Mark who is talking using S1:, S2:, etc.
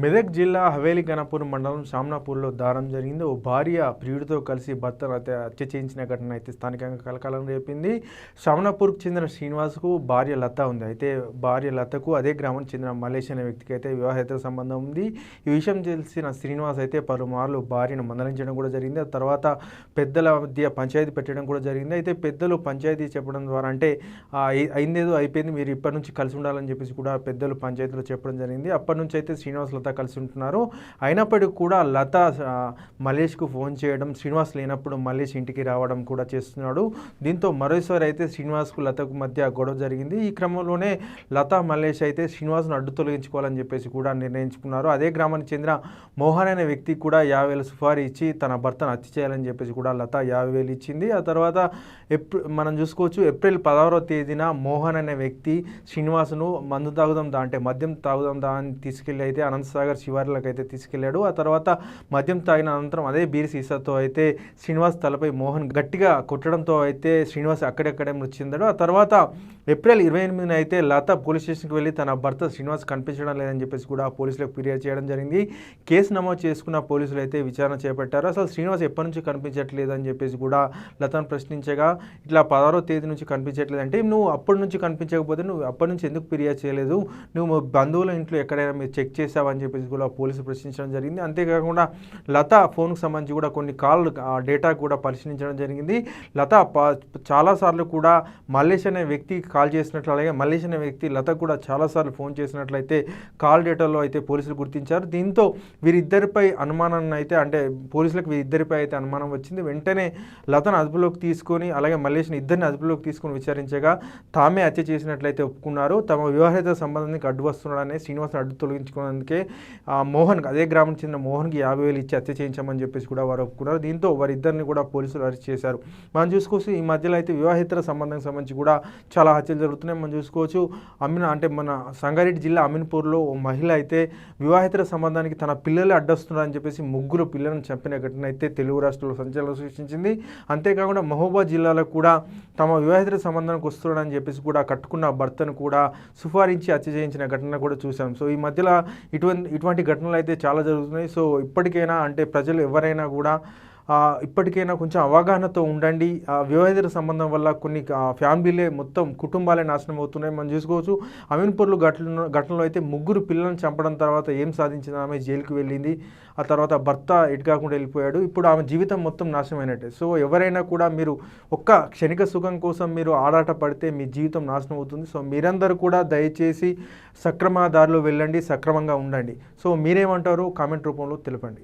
S1: మెదక్ జిల్లా హవేలి గణపూర్ మండలం షామ్నాపూర్లో దారం జరిగింది. ఓ భార్య ప్రియుడితో కలిసి భర్తను హత్య హత్య చేయించిన ఘటన అయితే స్థానికంగా కలకాలం రేపింది. షామ్నాపూర్కు చెందిన శ్రీనివాస్కు భార్య లత ఉంది. అయితే భార్య లతకు అదే గ్రామానికి చెందిన మలేషియా అనే వ్యక్తికి అయితే వివాహేతర సంబంధం ఉంది. ఈ విషయం తెలిసిన శ్రీనివాస్ అయితే పలుమార్లు భార్యను మందలించడం కూడా జరిగింది. ఆ తర్వాత పెద్దల మధ్య పంచాయతీ పెట్టడం కూడా జరిగింది. అయితే పెద్దలు పంచాయతీ చెప్పడం ద్వారా అంటే అయిందేదో అయిపోయింది. మీరు ఇప్పటి నుంచి కలిసి ఉండాలని చెప్పేసి కూడా పెద్దలు పంచాయతీలో చెప్పడం జరిగింది. అప్పటి నుంచి అయితే శ్రీనివాస్ లత కలిసి ఉంటున్నారు. అయినప్పటికీ కూడా లత మలేష్కు ఫోన్ చేయడం శ్రీనివాస్ లేనప్పుడు మలేష్ ఇంటికి రావడం కూడా చేస్తున్నాడు. దీంతో మరోసారి అయితే శ్రీనివాస్కు లతకు మధ్య గొడవ జరిగింది. ఈ క్రమంలోనే లత మల్లేష్ అయితే శ్రీనివాస్ను అడ్డు తొలగించుకోవాలని చెప్పేసి కూడా నిర్ణయించుకున్నారు. అదే గ్రామానికి చెందిన మోహన్ అనే వ్యక్తి కూడా యాభై వేల సుఫారీ ఇచ్చి తన భర్తను హత్య చేయాలని చెప్పేసి కూడా లత యాభై వేలు ఇచ్చింది. ఆ తర్వాత ఏప్రిల్ మనం చూసుకోవచ్చు ఏప్రిల్ పదహారో తేదీన మోహన్ అనే వ్యక్తి శ్రీనివాస్ను మందు తాగుదాం దా అంటే మద్యం తాగుదాం దా అని తీసుకెళ్ళి అయితే సాగర్ శివార్లకు అయితే తీసుకెళ్ళాడు ఆ తర్వాత మద్యం తాగిన అనంతరం అదే బీర్ సీసాతో అయితే శ్రీనివాస్ తలపై మోహన్ గట్టిగా కొట్టడంతో అయితే శ్రీనివాస్ అక్కడెక్కడే మృతి చెందాడు. ఆ తర్వాత ఏప్రిల్ ఇరవై ఎనిమిదిన అయితే లత పోలీస్ స్టేషన్కి వెళ్ళి తన భర్త శ్రీనివాస్ కనిపించడం లేదని చెప్పేసి కూడా పోలీసులకు ఫిర్యాదు చేయడం జరిగింది. కేసు నమోదు చేసుకున్న పోలీసులు అయితే విచారణ చేపట్టారు. అసలు శ్రీనివాస్ ఎప్పటి నుంచి కనిపించట్లేదు అని చెప్పేసి కూడా లతను ప్రశ్నించగా ఇట్లా పదహారో తేదీ నుంచి కనిపించట్లేదు అంటే నువ్వు అప్పటి నుంచి కనిపించకపోతే నువ్వు అప్పటి నుంచి ఎందుకు ఫిర్యాదు చేయలేదు? నువ్వు బంధువుల ఇంట్లో ఎక్కడైనా మీరు చెక్ చేసావని చెప్పేసి కూడా పోలీసులు ప్రశ్నించడం జరిగింది. అంతేకాకుండా లత ఫోన్కు సంబంధించి కూడా కొన్ని కాల్ డేటా కూడా పరిశీలించడం జరిగింది. లత చాలాసార్లు కూడా మల్లేష్ అనే వ్యక్తి కాల్ చేసినట్లు అలాగే మల్లేష్ అనే వ్యక్తి లత కూడా చాలాసార్లు ఫోన్ చేసినట్లయితే కాల్ డేటాలో అయితే పోలీసులు గుర్తించారు. దీంతో వీరిద్దరిపై అనుమానాన్ని అయితే అంటే పోలీసులకు వీరిద్దరిపై అయితే అనుమానం వచ్చింది. వెంటనే లతను అదుపులోకి తీసుకొని అలాగే మల్లేష్ని ఇద్దరిని అదుపులోకి తీసుకొని విచారించగా తామే హత్య చేసినట్లయితే ఒప్పుకున్నారు. తమ వివాహిత సంబంధానికి అడ్డు వస్తున్నాడని శ్రీనివాసను అడ్డు తొలగించుకున్నందుకే మోహన్ అదే గ్రామం చెందిన మోహన్కి యాభై వేలు ఇచ్చి హత్య చేయించామని చెప్పేసి కూడా వారు ఒప్పుకున్నారు. దీంతో వారిద్దరిని కూడా పోలీసులు అరెస్ట్ చేశారు. మనం చూసుకోవచ్చు ఈ మధ్యలో అయితే వివాహేతర సంబంధం సంబంధించి కూడా చాలా హత్యలు జరుగుతున్నాయి. మనం చూసుకోవచ్చు అమీన్ అంటే మన సంగారెడ్డి జిల్లా అమీన్పూర్లో ఓ మహిళ అయితే వివాహేతర సంబంధానికి తన పిల్లలు అడ్డొస్తున్నారని చెప్పేసి ముగ్గురు పిల్లలను చంపిన ఘటన అయితే తెలుగు రాష్ట్రంలో సంచలనం సృష్టించింది. అంతేకాకుండా మహబూబాద్ జిల్లాలో కూడా తమ వివాహితర సంబంధానికి వస్తున్నాడని చెప్పేసి కూడా కట్టుకున్న భర్తను కూడా సుఫారించి హత్య చేయించిన ఘటన కూడా చూసాం సో ఈ మధ్యలో ఇటువంటి ఇటువంటి ఘటనలు అయితే చాలా జరుగుతున్నాయి. సో ఇప్పటికైనా అంటే ప్రజలు ఎవరైనా కూడా ఇప్పటికైనా కొంచెం అవగాహనతో ఉండండి. ఆ, సంబంధం వల్ల కొన్ని ఫ్యామిలీలే మొత్తం కుటుంబాలే నాశనం అవుతున్నాయి. మనం చూసుకోవచ్చు అమీన్పూర్లు ఘటన ఘటనలో అయితే ముగ్గురు పిల్లలను చంపడం తర్వాత ఏం సాధించింది? ఆమె జైలుకి వెళ్ళింది. ఆ తర్వాత భర్త ఎటు కాకుండా వెళ్ళిపోయాడు. ఇప్పుడు ఆమె జీవితం మొత్తం నాశనం అయినట్టే సో ఎవరైనా కూడా మీరు ఒక్క క్షణిక సుఖం కోసం మీరు ఆరాట పడితే మీ జీవితం నాశనం అవుతుంది. సో మీరందరూ కూడా దయచేసి సక్రమ దారిలో వెళ్ళండి సక్రమంగా ఉండండి. సో మీరేమంటారు? కామెంట్ రూపంలో తెలపండి.